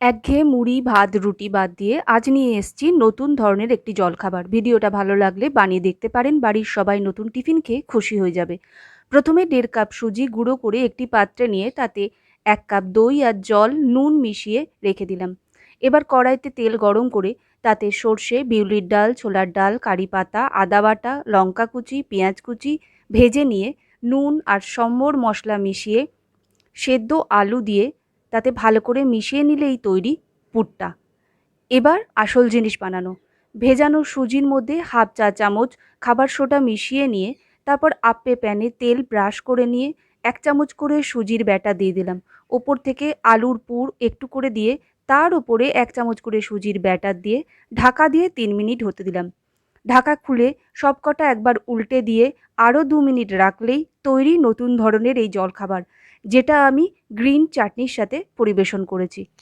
একঘেয়ে মুড়ি, ভাত, রুটি বাদ দিয়ে আজ নিয়ে এসেছি নতুন ধরনের একটি জলখাবার। ভিডিওটা ভালো লাগলে বানিয়ে দেখতে পারেন, বাড়ির সবাই নতুন টিফিন খেয়ে খুশি হয়ে যাবে। প্রথমে দেড় কাপ সুজি গুঁড়ো করে একটি পাত্রে নিয়ে তাতে এক কাপ দই আর জল, নুন মিশিয়ে রেখে দিলাম। এবার কড়াইতে তেল গরম করে তাতে সর্ষে, বিউলির ডাল, ছোলার ডাল, কারি পাতা, আদা বাটা, লঙ্কা কুচি, পেঁয়াজ কুচি ভেজে নিয়ে নুন আর সম্বর মশলা মিশিয়ে সেদ্ধ আলু দিয়ে তাতে ভালো করে মিশিয়ে নিলেই তৈরি পুরটা। এবার আসল জিনিস বানানো। ভেজানো সুজির মধ্যে হাফ চা চামচ খাবার সোডা মিশিয়ে নিয়ে তারপর আপ্পে প্যানে তেল ব্রাশ করে নিয়ে এক চামচ করে সুজির ব্যাটা দিয়ে দিলাম। ওপর থেকে আলুর পুর একটু করে দিয়ে তার উপরে এক চামচ করে সুজির ব্যাটার দিয়ে ঢাকা দিয়ে তিন মিনিট হতে দিলাম। ঢাকা খুলে সবকটা একবার উল্টে দিয়ে আরও দু মিনিট রাখলেই তৈরি নতুন ধরনের এই জলখাবার, যেটা আমি গ্রিন চাটনির সাথে পরিবেশন করেছি।